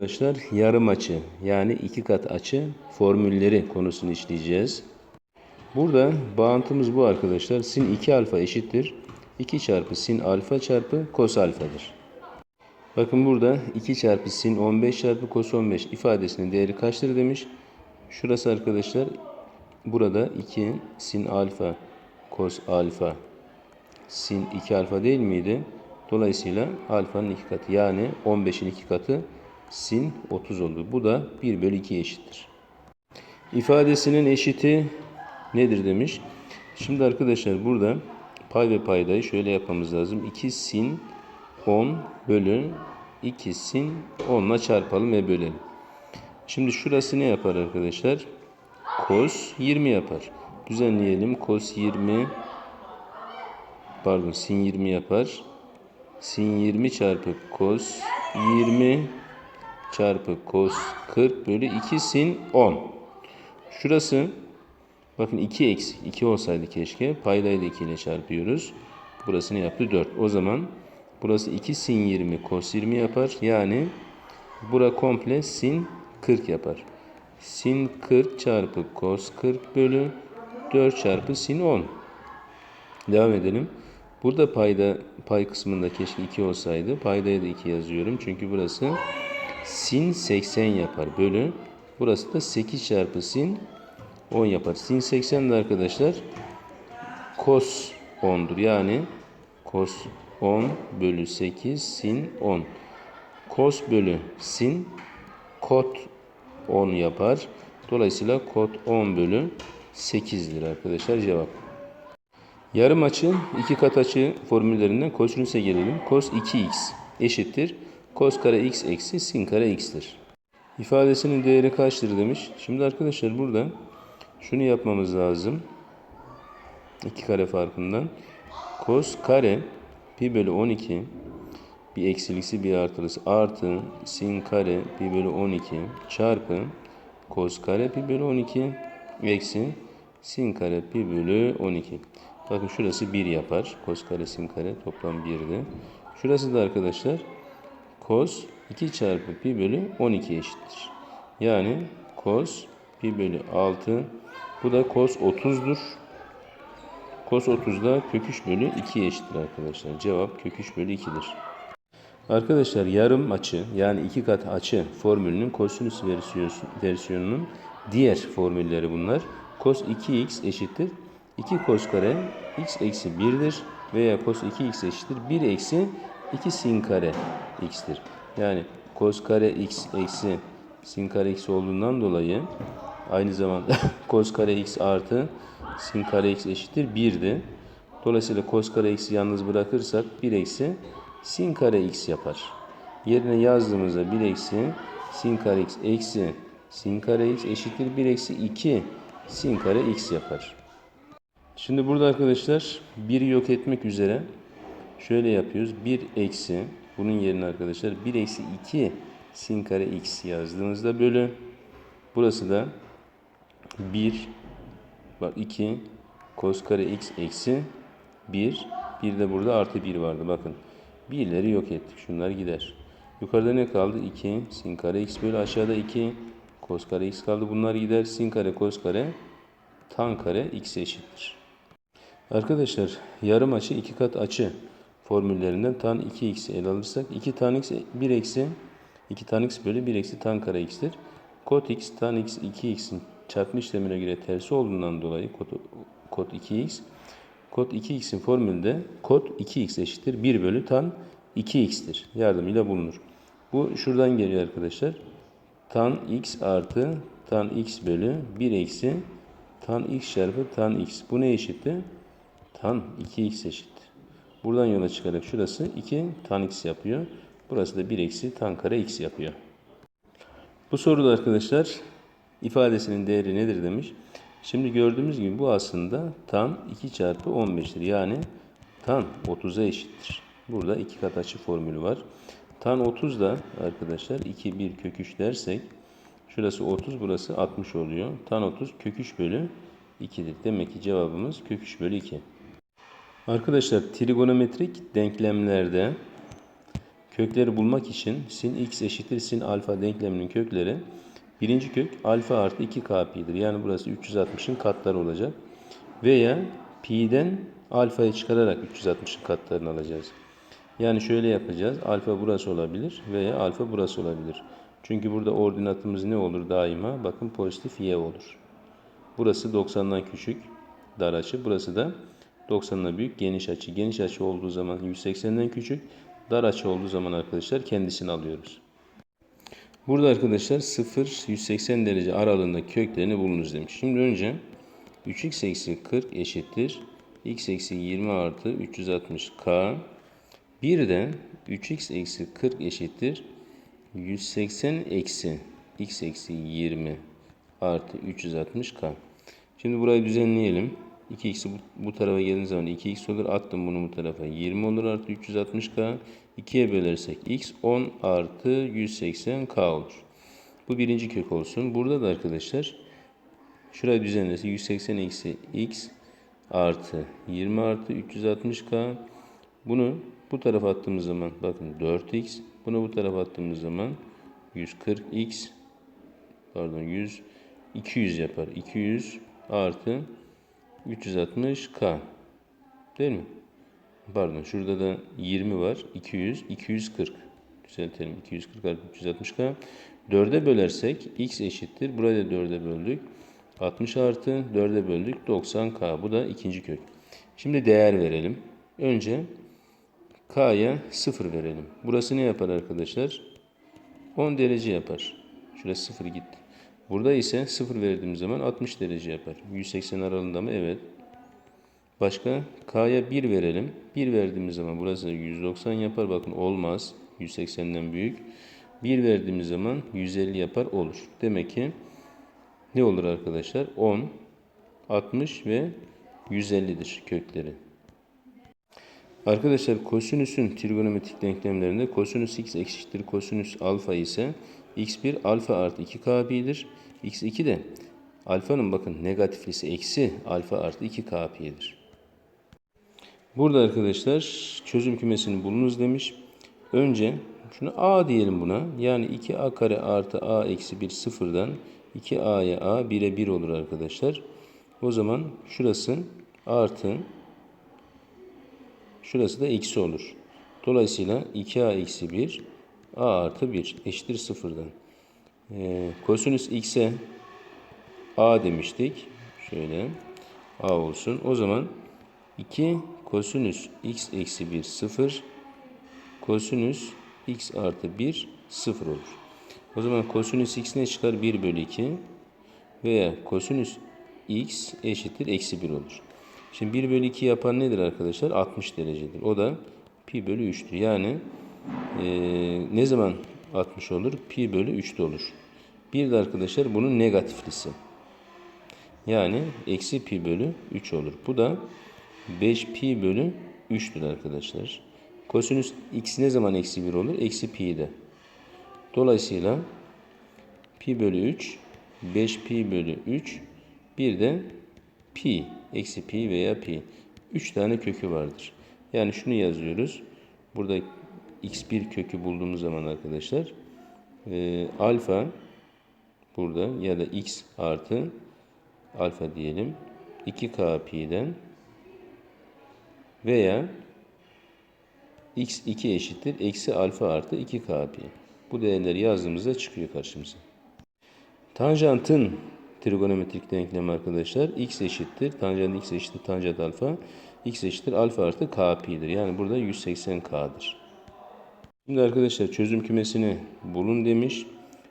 Arkadaşlar yarım açı yani iki kat açı formülleri konusunu işleyeceğiz. Burada bağıntımız bu arkadaşlar. Sin 2 alfa eşittir. 2 çarpı sin alfa çarpı kos alfadır. Bakın burada 2 çarpı sin 15 çarpı kos 15 ifadesinin değeri kaçtır demiş. Şurası arkadaşlar burada 2 sin alfa kos alfa sin 2 alfa değil miydi? Dolayısıyla alfanın 2 katı yani 15'in 2 katı sin 30 oldu. Bu da 1 bölü 2 eşittir. İfadesinin eşiti nedir demiş. Şimdi arkadaşlar burada pay ve paydayı şöyle yapmamız lazım. 2 sin 10 bölü 2 sin 10 ile çarpalım ve bölelim. Şimdi şurası ne yapar arkadaşlar? Kos 20 yapar. Düzenleyelim. Kos 20 pardon sin 20 yapar. Sin 20 çarpı kos 20 çarpı kos 40 bölü 2 sin 10. Şurası bakın 2 eksi 2 olsaydı keşke. Paydayı da 2 ile çarpıyoruz. Burası ne yaptı? 4. O zaman burası 2 sin 20 kos 20 yapar. Yani bura komple sin 40 yapar. Sin 40 çarpı kos 40 bölü 4 çarpı sin 10. Devam edelim. Burada payda pay kısmında keşke 2 olsaydı. Paydaya da 2 yazıyorum. Çünkü burası sin 80 yapar bölü. Burası da 8 çarpı sin 10 yapar. Sin 80 de arkadaşlar kos 10'dur. Yani kos 10 bölü 8 sin 10. Kos bölü sin kot 10 yapar. Dolayısıyla kot 10 bölü 8'dir arkadaşlar cevap. Yarım açı iki kat açı formüllerinden kosinüse gelelim. Kos 2x eşittir. Kos kare x eksi sin kare x'tir. İfadesinin değeri kaçtır demiş. Şimdi arkadaşlar burada şunu yapmamız lazım. 2 kare farkından. Kos kare pi bölü 12 bir eksilisi bir artılısı artı sin kare pi bölü 12 çarpı kos kare pi bölü 12 eksi sin kare pi bölü 12. Bakın şurası 1 yapar. Kos kare sin kare toplam 1'di. Şurası da arkadaşlar kos 2 çarpı pi bölü 12 eşittir. Yani kos pi bölü 6 bu da kos 30'dur. Kos 30 da kök 3 bölü 2 eşittir arkadaşlar. Cevap kök 3 bölü 2'dir. Arkadaşlar yarım açı yani iki kat açı formülünün kosinüs versiyonunun diğer formülleri bunlar. Kos 2x eşittir. 2 kos kare x eksi 1'dir veya kos 2x eşittir 1 eksi 2 sin kare x'tir. Yani kos kare x eksi sin kare x olduğundan dolayı aynı zamanda kos kare x artı sin kare x eşittir 1'di. Dolayısıyla kos kare x'i yalnız bırakırsak 1 eksi sin kare x yapar. Yerine yazdığımızda 1 eksi sin kare x eksi sin kare x eşittir 1 eksi 2 sin kare x yapar. Şimdi burada arkadaşlar 1'i yok etmek üzere şöyle yapıyoruz. 1 eksi bunun yerine arkadaşlar 1 eksi 2 sin kare x yazdığımızda bölü burası da 1 bak 2 kos kare x eksi 1 bir de burada artı 1 vardı bakın. Birleri yok ettik. Şunlar gider. Yukarıda ne kaldı? 2 sin kare x bölü aşağıda 2 kos kare x kaldı. Bunlar gider. Sin kare kos kare tan kare x eşittir. Arkadaşlar yarım açı iki kat açı formüllerinden tan 2x'i ele alırsak 2 tan x 1 eksi 2 tan x bölü 1 eksi tan kare x'tir. Kot x tan x 2x'in çarpma işlemine göre tersi olduğundan dolayı kot, kot 2x Kod 2x'in formülünde kod 2x eşittir 1 bölü tan 2x'tir. Yardımıyla bulunur. Bu şuradan geliyor arkadaşlar. Tan x artı tan x bölü 1 eksi tan x çarpı tan x. Bu ne eşitti? Tan 2x eşittir. Buradan yola çıkarak şurası 2 tan x yapıyor. Burası da 1 eksi tan kare x yapıyor. Bu soruda arkadaşlar ifadesinin değeri nedir demiş. Şimdi gördüğümüz gibi bu aslında tan 2 çarpı 15'tir. Yani tan 30'a eşittir. Burada iki kat açı formülü var. Tan 30 da arkadaşlar 2 1 kök 3 dersek şurası 30 burası 60 oluyor. Tan 30 kök 3 bölü 2'dir. Demek ki cevabımız kök 3 bölü 2. Arkadaşlar trigonometrik denklemlerde Kökleri bulmak için sin x eşittir sin alfa denkleminin kökleri birinci kök alfa artı 2k pi'dir. Yani burası 360'ın katları olacak. Veya pi'den alfayı çıkararak 360'ın katlarını alacağız. Yani şöyle yapacağız. Alfa burası olabilir veya alfa burası olabilir. Çünkü burada ordinatımız ne olur daima? Bakın pozitif y olur. Burası 90'dan küçük dar açı. Burası da 90'dan büyük geniş açı. Geniş açı olduğu zaman 180'den küçük. Dar açı olduğu zaman arkadaşlar kendisini alıyoruz. Burada arkadaşlar 0-180 derece aralığında köklerini bulunuz demiş. Şimdi önce 3x eksi 40 eşittir. x eksi 20 artı 360k. Bir de 3x eksi 40 eşittir. 180 eksi x eksi 20 artı 360k. Şimdi burayı düzenleyelim. 2x'i bu, bu tarafa geldiği zaman 2x olur. Attım bunu bu tarafa. 20 olur artı 360k. 2'ye bölersek x 10 artı 180k olur. Bu birinci kök olsun. Burada da arkadaşlar şurayı düzenlese 180 eksi x artı 20 artı 360k. Bunu bu tarafa attığımız zaman bakın 4x. Bunu bu tarafa attığımız zaman 140x pardon 100 200 yapar. 200 artı 360k değil mi? Pardon şurada da 20 var. 200 240 düzeltelim. 240 artı 360k 4'e bölersek x eşittir. Burayı da 4'e böldük. 60 artı 4'e böldük. 90k. Bu da ikinci kök. Şimdi değer verelim. Önce k'ya 0 verelim. Burası ne yapar arkadaşlar? 10 derece yapar. Şurası 0 gitti. Burada ise 0 verdiğim zaman 60 derece yapar. 180 aralığında mı? Evet. Başka K'ya 1 verelim. 1 verdiğimiz zaman burası 190 yapar. Bakın olmaz. 180'den büyük. 1 verdiğimiz zaman 150 yapar olur. Demek ki ne olur arkadaşlar? 10, 60 ve 150'dir kökleri. Arkadaşlar kosinüsün trigonometrik denklemlerinde kosinüs x eşittir kosinüs alfa ise x1 alfa artı 2 k'dir. x2 de alfanın bakın negatiflisi eksi alfa artı 2 k'dir. Burada arkadaşlar çözüm kümesini bulunuz demiş. Önce şunu a diyelim buna. Yani 2a kare artı a eksi 1 sıfırdan 2a'ya a 1'e 1 olur arkadaşlar. O zaman şurası artı Şurası da eksi olur. Dolayısıyla 2a eksi 1 a artı 1 eşittir sıfırdan. Ee, kosinüs x'e a demiştik. Şöyle a olsun. O zaman 2 kosinüs x eksi 1 sıfır. Kosinüs x artı 1 sıfır olur. O zaman kosinüs x ne çıkar? 1 bölü 2 veya kosinüs x eşittir eksi 1 olur. Şimdi 1 bölü 2 yapan nedir arkadaşlar? 60 derecedir. O da pi bölü 3'tür. Yani e, ne zaman 60 olur? Pi bölü 3'te olur. Bir de arkadaşlar bunun negatiflisi. Yani eksi pi bölü 3 olur. Bu da 5 pi bölü 3'tür arkadaşlar. Kosinüs x ne zaman eksi 1 olur? Eksi pi de. Dolayısıyla pi bölü 3 5 pi bölü 3 bir de pi eksi pi veya pi. 3 tane kökü vardır. Yani şunu yazıyoruz. Burada x1 kökü bulduğumuz zaman arkadaşlar e, alfa burada ya da x artı alfa diyelim 2k pi'den veya x2 eşittir eksi alfa artı 2k pi. Bu değerleri yazdığımızda çıkıyor karşımıza. Tanjantın trigonometrik denklem arkadaşlar. x eşittir. Tanjant x eşittir tanjant alfa. x eşittir alfa artı k pi'dir. Yani burada 180k'dır. Şimdi arkadaşlar çözüm kümesini bulun demiş.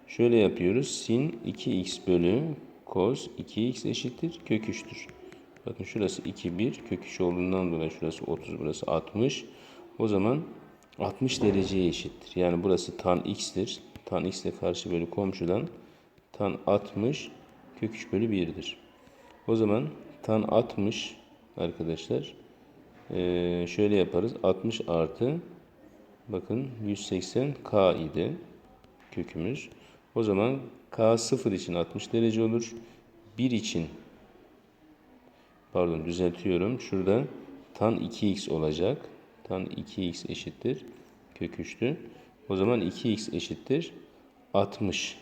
Şöyle yapıyoruz. Sin 2x bölü cos 2x eşittir kök 3'tür. Bakın şurası 2 1 kök 3 olduğundan dolayı şurası 30 burası 60. O zaman 60 dereceye eşittir. Yani burası tan x'tir. Tan x ile karşı bölü komşudan tan 60 kök 3 bölü 1'dir. O zaman tan 60 arkadaşlar şöyle yaparız. 60 artı bakın 180 k idi kökümüz. O zaman k 0 için 60 derece olur. 1 için pardon düzeltiyorum. Şurada tan 2x olacak. Tan 2x eşittir. kök 3'tü. O zaman 2x eşittir 60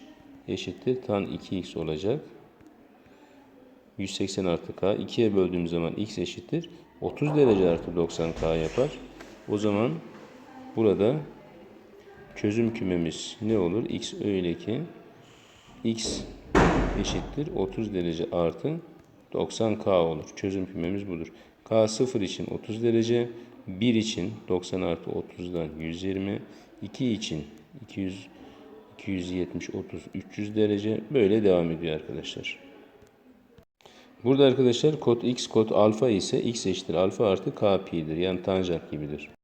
eşittir tan 2x olacak. 180 artı k 2'ye böldüğüm zaman x eşittir 30 derece artı 90k yapar. O zaman burada çözüm kümemiz ne olur? x öyle ki x eşittir 30 derece artı 90k olur. Çözüm kümemiz budur. k 0 için 30 derece, 1 için 90 artı 30'dan 120, 2 için 200 270, 30, 300 derece böyle devam ediyor arkadaşlar. Burada arkadaşlar kod x kod alfa ise x eşittir alfa artı k pi'dir. Yani tanjant gibidir.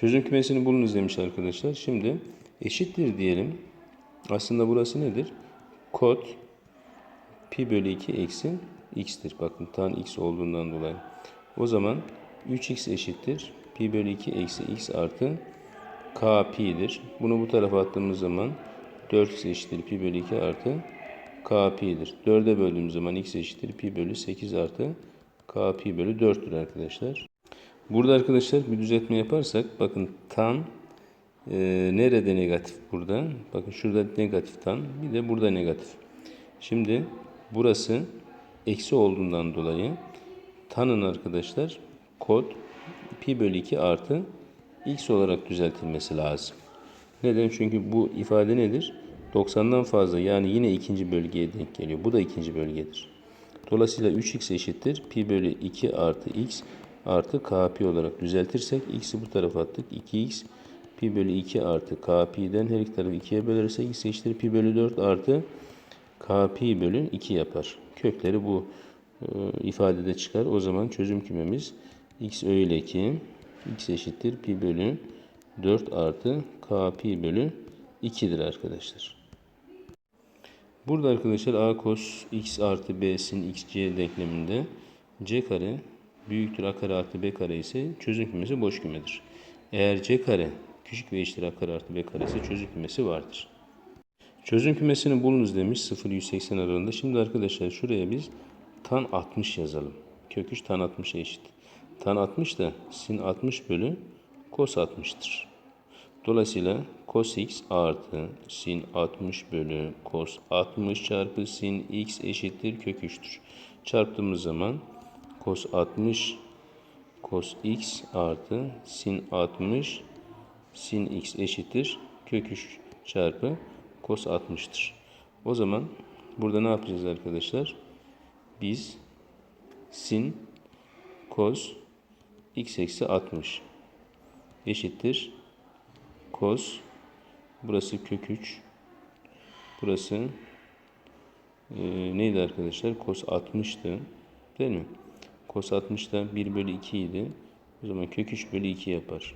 Çözüm kümesini bulunuz demiş arkadaşlar. Şimdi eşittir diyelim. Aslında burası nedir? Kod pi bölü 2 eksi x'tir. Bakın tan x olduğundan dolayı. O zaman 3x eşittir. Pi bölü 2 eksi x artı k pi'dir. Bunu bu tarafa attığımız zaman 4x eşittir pi bölü 2 artı k pi'dir. 4'e böldüğümüz zaman x eşittir pi bölü 8 artı k pi bölü 4'tür arkadaşlar. Burada arkadaşlar bir düzeltme yaparsak bakın tan e, nerede negatif burada? Bakın şurada negatif tan bir de burada negatif. Şimdi burası eksi olduğundan dolayı tanın arkadaşlar kod pi bölü 2 artı x olarak düzeltilmesi lazım. Neden? Çünkü bu ifade nedir? 90'dan fazla yani yine ikinci bölgeye denk geliyor. Bu da ikinci bölgedir. Dolayısıyla 3x eşittir. Pi bölü 2 artı x artı k pi olarak düzeltirsek x'i bu tarafa attık. 2x pi bölü 2 artı k pi'den her iki tarafı 2'ye bölürsek x eşittir pi bölü 4 artı k pi bölü 2 yapar. Kökleri bu e, ifadede çıkar. O zaman çözüm kümemiz x öyle ki x eşittir pi bölü 4 artı k pi bölü 2'dir arkadaşlar. Burada arkadaşlar a cos x artı b sin x c denkleminde c kare büyüktür a kare artı b kare ise çözüm kümesi boş kümedir. Eğer c kare küçük ve eşittir a kare artı b kare ise çözüm kümesi vardır. Çözüm kümesini bulunuz demiş 0-180 aralığında. Şimdi arkadaşlar şuraya biz tan 60 yazalım. Kök 3 tan 60'a eşit. Tan 60 da sin 60 bölü cos 60'tır. Dolayısıyla cos x artı sin 60 bölü cos 60 çarpı sin x eşittir kök 3'tür. Çarptığımız zaman cos 60 cos x artı sin 60 sin x eşittir kök 3 çarpı cos 60'tır. O zaman burada ne yapacağız arkadaşlar? Biz sin cos x eksi 60 eşittir cos burası kök 3 burası e, neydi arkadaşlar? Cos 60'tı. Değil mi? Cos 60 da 1 bölü 2 idi. O zaman kök 3 bölü 2 yapar.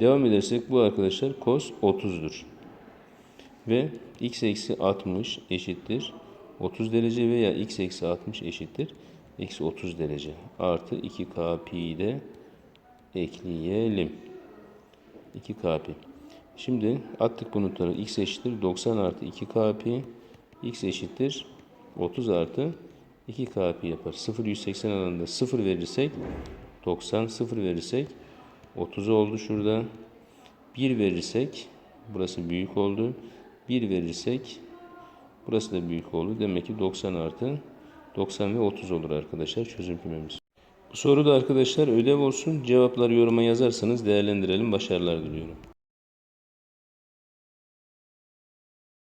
Devam edersek bu arkadaşlar cos 30'dur. Ve x eksi 60 eşittir. 30 derece veya x eksi 60 eşittir. Eksi 30 derece. Artı 2k pi'yi de ekleyelim. 2k pi. Şimdi attık bunu x eşittir 90 artı 2k pi. x eşittir 30 artı 2k pi yapar. 0 180 alanında 0 verirsek 90 0 verirsek 30 oldu şurada. 1 verirsek burası büyük oldu. 1 verirsek burası da büyük oldu. Demek ki 90 artı 90 ve 30 olur arkadaşlar çözüm kümemiz. Bu soruda arkadaşlar ödev olsun. Cevapları yoruma yazarsanız değerlendirelim. Başarılar diliyorum.